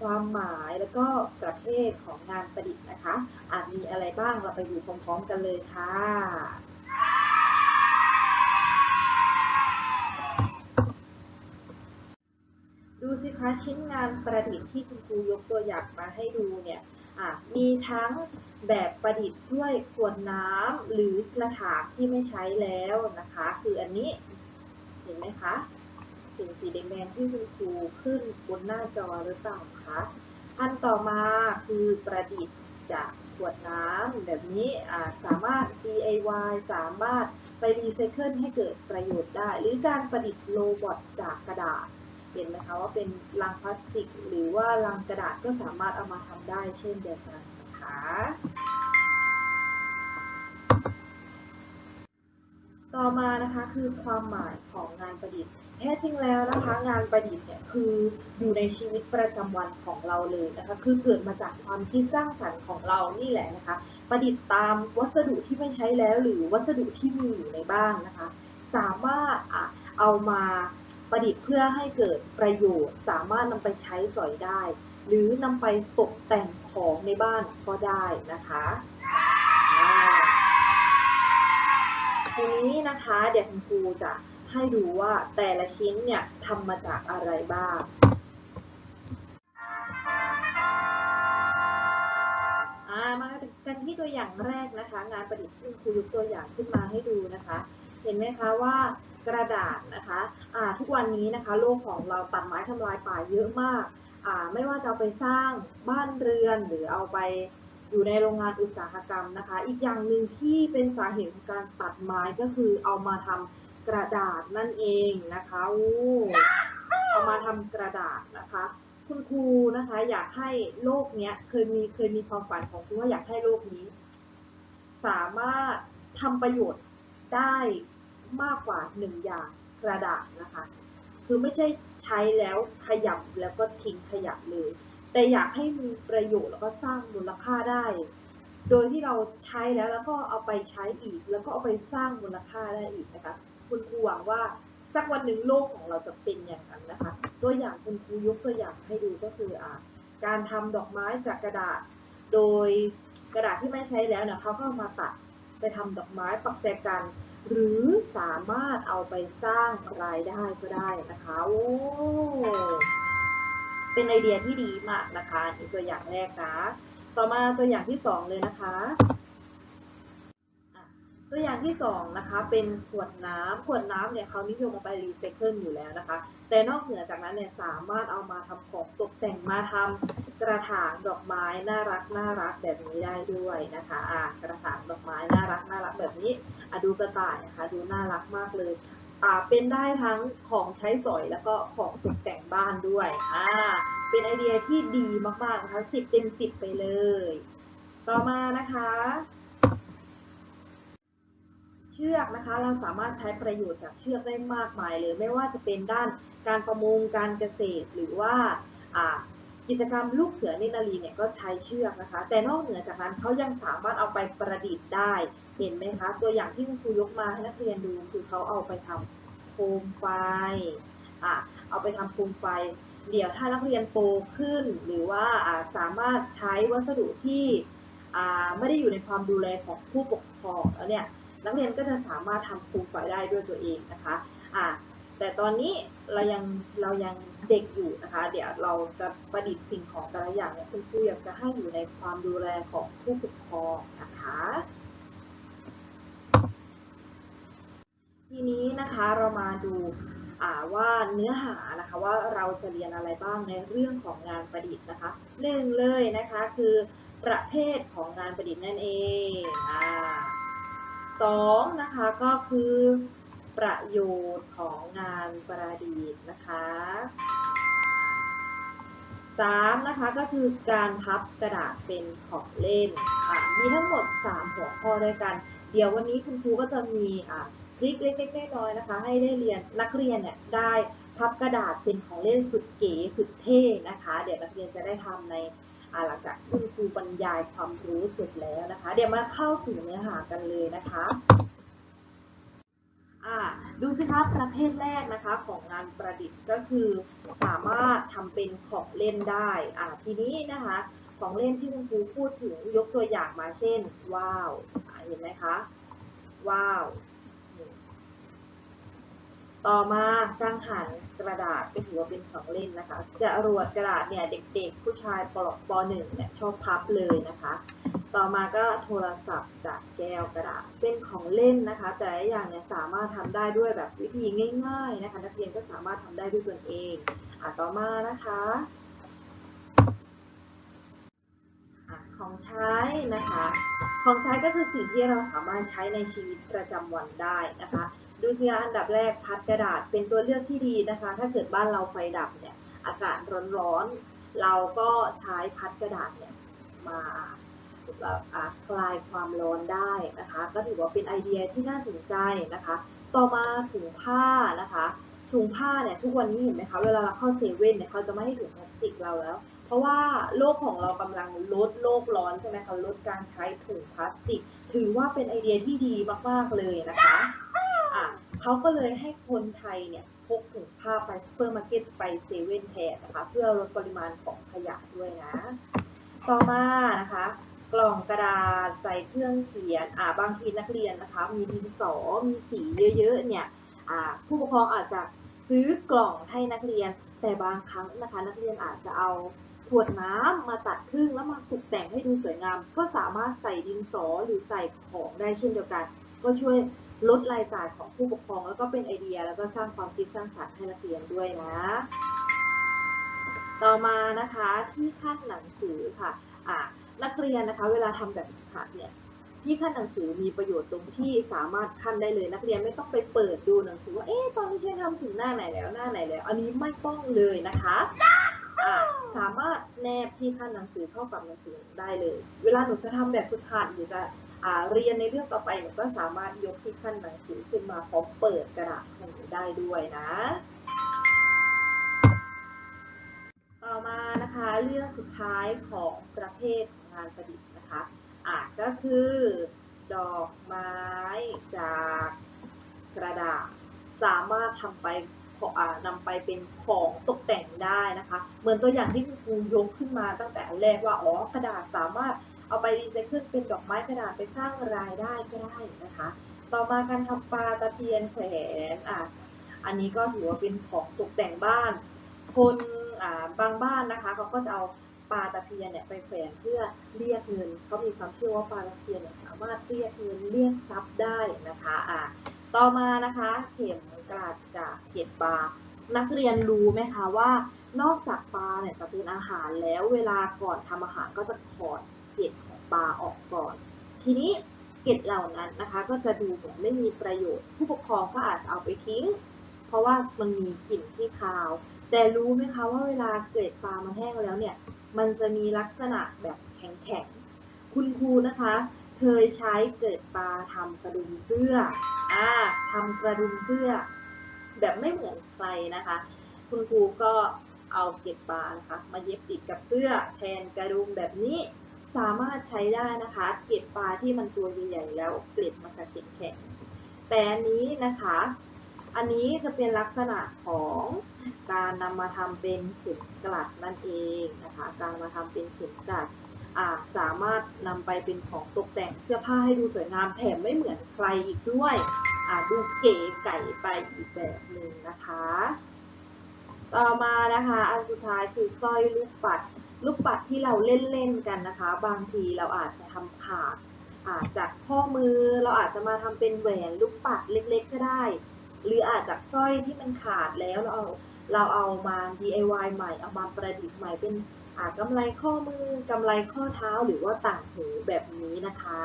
ความหมายแล้วก็ประเภทของงานประดิษฐ์นะคะ อาจมีอะไรบ้างเราไปดูพร้อมๆกันเลยค่ะดูสิคะชิ้นงานประดิษฐ์ที่คุณครูยกตัวอย่างมาให้ดูเนี่ยมีทั้งแบบประดิษฐ์ด้วยขวดน้ำหรือกระถางที่ไม่ใช้แล้วนะคะ คืออันนี้เห็นไหมคะึงสีแดงๆที่คุณครูขึ้นบนหน้าจอหรือเปล่าคะ อันต่อมาคือประดิษฐ์จากขวดน้ำแบบนี้สามารถ DIY สามารถไปรีไซเคิลให้เกิดประโยชน์ได้ หรือการประดิษฐ์โรบอทจากกระดาษ เห็นไหมคะว่าเป็นลังพลาสติก หรือว่าลังกระดาษก็สามารถเอามาทำได้เช่นเดียวกันนะคะ ต่อมานะคะคือความหมายของงานประดิษฐ์แท้จริงแล้วนะคะงานประดิษฐ์เนี่ยคืออยู่ในชีวิตประจำวันของเราเลยนะคะคือเกิดมาจากความคิดสร้างสรรค์ของเรานี่แหละนะคะ ประดิษฐ์ตามวัสดุที่ไม่ใช้แล้ว หรือวัสดุที่มีอยู่ในบ้านนะคะ สามารถอะเอามาประดิษฐ์เพื่อให้เกิดประโยชน์ สามารถนำไปใช้สอยได้ หรือนำไปตกแต่งของในบ้านก็ได้นะคะ ทีนี้นะคะเดี๋ยวคุณครูจะให้ดูว่าแต่ละชิ้นเนี่ยทำมาจากอะไรบ้างมากันที่ตัวอย่างแรกนะคะ งานประดิษฐ์ที่คุณครูยกตัวอย่างขึ้นมาให้ดูนะคะ เห็นไหมคะว่ากระดาษนะคะอ่าทุกวันนี้นะคะโลกของเราตัดไม้ทำลายป่าเยอะมากอ่าไม่ว่าจะเอาไปสร้างบ้านเรือนหรือเอาไป อยู่ในโรงงานอุตสาหกรรมนะคะ อีกอย่างหนึ่งที่เป็นสาเหตุของการตัดไม้ก็คือเอามาทำกระดาษนั่นเองนะคะอู้เอามาทำกระดาษนะคะ คุณครูนะคะ อยากให้โลกเนี้ยเคยมีเคยมีความฝันของคุณว่าอยากให้โลกนี้ สามารถทำประโยชน์ได้มากกว่าหนึ่งอย่างกระดาษนะคะ คือไม่ใช่ใช้แล้วขยับแล้วก็ทิ้งขยับเลย แต่อยากให้มีประโยชน์แล้วก็สร้างมูลค่าได้ โดยที่เราใช้แล้วแล้วก็เอาไปใช้อีก แล้วก็เอาไปสร้างมูลค่าได้อีกนะคะ คุณครูหวังว่าสักวันหนึ่งโลกของเราจะเป็นอย่างนั้นนะคะ ตัวอย่างคุณครูยกตัวอย่างให้ดูก็คืออ่าการทำดอกไม้จากกระดาษ โดยกระดาษที่ไม่ใช้แล้วเนี่ยเขาก็ามาตัดไปทำดอกไม้ปักแจกัน หรือสามารถเอาไปสร้างรายได้ก็ได้นะคะ โอ้ เป็นไอเดียที่ดีมากนะคะนี่ตัวอย่างแรกนะต่อมาตัวอย่างที่สองเลยนะคะ ตัวอย่างที่สองนะคะ เป็นขวดน้ำขวดน้ำเนี่ยเขานิยมเอาไปรีไซเคิลอยู่แล้วนะคะ แต่นอกเหนือจากนั้นเนี่ยสามารถเอามาทำของตกแต่งมาทำกระถางดอกไม้น่ารักน่ารักแบบนี้ได้ด้วยนะคะอะกระถางดอกไม้น่ารักน่ารักแบบนี้อดูกระต่ายนะคะ ดูน่ารักมากเลยอ่า เป็นได้ทั้งของใช้สอยแล้วก็ของตกแต่งบ้านด้วยอ่าเป็นไอเดียที่ดีมากๆนะคะสิบเต็มสิบไปเลย ต่อมานะคะ เชือกนะคะเราสามารถใช้ประโยชน์จากเชือกได้มากมายเลย ไม่ว่าจะเป็นด้านการประมงการเกษตรหรือว่าอ่า กิจกรรมลูกเสือเนตรนารีเนี่ยก็ใช้เชือกนะคะ แต่นอกเหนือจากนั้นเขายังสามารถเอาไปประดิษฐ์ได้ เห็นไหมคะ ตัวอย่างที่คุณครูยกมาให้นักเรียนดูคือเขาเอาไปทำโคมไฟอะเอาไปทำโคมไฟ เดี๋ยวถ้านักเรียนโตขึ้น หรือว่าสามารถใช้วัสดุที่ไม่ได้อยู่ในความดูแลของผู้ปกครองแล้วเนี่ยนักเรียนก็จะสามารถทำโคมไฟได้ด้วยตัวเองนะคะอ่า แต่ตอนนี้เรายังเรายังเด็กอยู่นะคะ เดี๋ยวเราจะประดิษฐ์สิ่งของแต่ละอย่างเนี่ยคุณครูอยากจะให้อยู่ในความดูแลของผู้ปกครองนะคะ ทีนี้นะคะเรามาดูว่าเนื้อหานะคะว่าเราจะเรียนอะไรบ้างในเรื่องของงานประดิษฐ์นะคะหนึ่งเลยนะคะคือประเภทของงานประดิษฐ์นั่นเองอสองนะคะก็คือ ประโยชน์ของงานประดิษฐ์นะคะสามนะคะก็คือการพับกระดาษเป็นของเล่นอะมีทั้งหมด 3 หัวข้อด้วยกัน เดี๋ยววันนี้คุณครูก็จะมีอ่าทริคเล็กๆน้อยๆนะคะ ให้ได้เรียนนักเรียนเนี่ยได้พับกระดาษเป็นของเล่นสุดเก๋สุดเท่นะคะ เดี๋ยวนักเรียนจะได้ทำในหลังจากคุณครูบรรยายความรู้เสร็จแล้วนะคะ เดี๋ยวมาเข้าสู่เนื้อหากันเลยนะคะ ดูสิครับประเภทแรกนะคะของงานประดิษฐ์ก็คือสามารถทำเป็นของเล่นได้อ่าทีนี้นะคะของเล่นที่คุณครูพูดถึงยกตัวอย่างมาเช่น ว้าวเห็นไหมคะว้าว ต่อมากังหันกระดาษก็ถือว่าเป็นของเล่นนะคะจะรวดกระดาษเนี่ยเด็กๆ ผู้ชายปปหนึ่งเนี่ยชอบพับเลยนะคะ ต่อมาก็โทรศัพท์จากแก้วกระดาษเป็นของเล่นนะคะ แต่ละอย่างเนี่ยสามารถทำได้ด้วยแบบวิธีง่าย ๆนะคะ นักเรียนก็สามารถทำได้ด้วยตนเองอะต่อมานะคะอะของใช้นะคะ ของใช้ก็คือสิ่งที่เราสามารถใช้ในชีวิตประจำวันได้นะคะ ดูสิคะอันดับแรกพัดกระดาษเป็นตัวเลือกที่ดีนะคะ ถ้าเกิดบ้านเราไฟดับเนี่ยอากาศร้อนๆเราก็ใช้พัดกระดาษเนี่ยมา คลายความร้อนได้นะคะ ก็ถือว่าเป็นไอเดียที่น่าสนใจนะคะ ต่อมาถุงผ้านะคะถุงผ้าเนี่ยทุกวันนี้เห็นไหมคะเวลาเราเข้าเซเว่นเนี่ยเขาจะไม่ให้ถุงพลาสติกเราแล้ว เพราะว่าโลกของเรากำลังลดโลกร้อนใช่ไหมคะลดการใช้ถุงพลาสติก ถือว่าเป็นไอเดียที่ดีมากๆเลยนะคะอะเขาก็เลยให้คนไทยเนี่ยพกถุงผ้าไปซูเปอร์มาร์เก็ตไปเซเว่นแทนนะคะ เพื่อลดปริมาณของขยะด้วยนะ ต่อมานะคะ กล่องกระดาษใส่เครื่องเขียนอ่าบางทีนักเรียนนะคะมีดินสอมีสีเยอะๆเนี่ยอ่าผู้ปกครองอาจจะซื้อกล่องให้นักเรียน แต่บางครั้งนะคะนักเรียนอาจจะเอาขวดน้ำมาตัดครึ่งแล้วมาตกแต่งให้ดูสวยงาม ก็สามารถใส่ดินสอหรือใส่ของได้เช่นเดียวกัน ก็ช่วยลดรายจ่ายของผู้ปกครอง แล้วก็เป็นไอเดียแล้วก็สร้างความคิดสร้างสรรค์ให้นักเรียนด้วยนะ ต่อมานะคะที่ขั้นหนังสือค่ะอ่า นักเรียนนะคะ เวลาทำแบบฝึกหัดเนี่ยที่ขั้นหนังสือมีประโยชน์ตรงที่สามารถขั้นได้เลย นักเรียนไม่ต้องไปเปิดดูหนังสือว่าเอ๊ะตอนนี้ฉันทำถึงหน้าไหนแล้วหน้าไหนแล้ว อันนี้ไม่ต้องเลยนะคะอ่าสามารถแนบที่ขั้นหนังสือเข้ากับหนังสือได้เลย เวลาหนูจะทำแบบฝึกหัดหรือจะอ่าเรียนในเรื่องต่อไปหนูก็สามารถยกที่ขั้นหนังสือขึ้นมาพร้อมเปิดกระดาษของหนูได้ด้วยนะ ต่อมานะคะเรื่องสุดท้ายของประเภท งานประดิษฐ์นะคะอะก็คือ ดอกไม้จากกระดาษ สามารถทำไปนำไปเป็นของตกแต่งได้นะคะ เหมือนตัวอย่างที่คุณครูยกขึ้นมาตั้งแต่แรกว่าอ๋อกระดาษสามารถเอาไปรีไซเคิลเป็นดอกไม้กระดาษไปสร้างรายได้ก็ได้นะคะ ต่อมาการทำปลาตะเพียนแขวนอะอันนี้ก็ถือว่าเป็นของตกแต่งบ้าน คนอ่าบางบ้านนะคะเขาก็จะเอา ปลาตะเพียนเนี่ยไปแขวนเพื่อเรียกเงินเขามีความเชื่อว่าปลาตะเพียนเนี่ยสามารถเรียกเงินเรียกทรัพย์ได้นะคะอ่าต่อมานะคะเข็มกลัดจากเห็ดปลานักเรียนรู้ไหมคะว่านอกจากปลาเนี่ยจะเป็นอาหารแล้วเวลาก่อนทำอาหารก็จะถอดเกล็ดของปลาออกก่อน ทีนี้เกล็ดเหล่านั้นนะคะ ก็จะดูเหมือนไม่มีประโยชน์ ผู้ปกครองก็อาจจะเอาไปทิ้ง เพราะว่ามันมีกลิ่นที่คาว แต่รู้ไหมคะว่าเวลาเกล็ดปลามันแห้งแล้วเนี่ย มันจะมีลักษณะแบบแข็งๆ คุณครูนะคะ เคยใช้เกล็ดปลาทำกระดุมเสื้ออ่าทำกระดุมเสื้อ แบบไม่เหมือนใครนะคะ คุณครูก็เอาเกล็ดปลานะคะมาเย็บติดกับเสื้อแทนกระดุมแบบนี้สามารถใช้ได้นะคะ เกล็ดปลาที่มันตัวใหญ่ๆแล้วเกล็ดมันจะแข็งๆแต่อันนี้นะคะ อันนี้จะเป็นลักษณะของ การนำมาทำเป็นเข็มกลัดนั่นเองนะคะ การมาทำเป็นเข็มกลัดสามารถนำไปเป็นของตกแต่งเสื้อผ้าให้ดูสวยงามแถมไม่เหมือนใครอีกด้วยดูเก๋ไก่ไปอีกแบบหนึ่งนะคะ ต่อมานะคะ อันสุดท้ายคือสร้อยลูกปัด ลูกปัดที่เราเล่นๆกันนะคะ บางทีเราอาจจะทำขาดอาจจากข้อมือเราอาจจะมาทำเป็นแหวนลูกปัดเล็ก ๆ ก็ได้ หรืออาจจากสร้อยที่มันขาดแล้วเราเอา เราเอามา DIY ใหม่ เอามาประดิษฐ์ใหม่เป็นอากำไรข้อมือกำไรข้อเท้าหรือว่าต่างหูแบบนี้นะคะ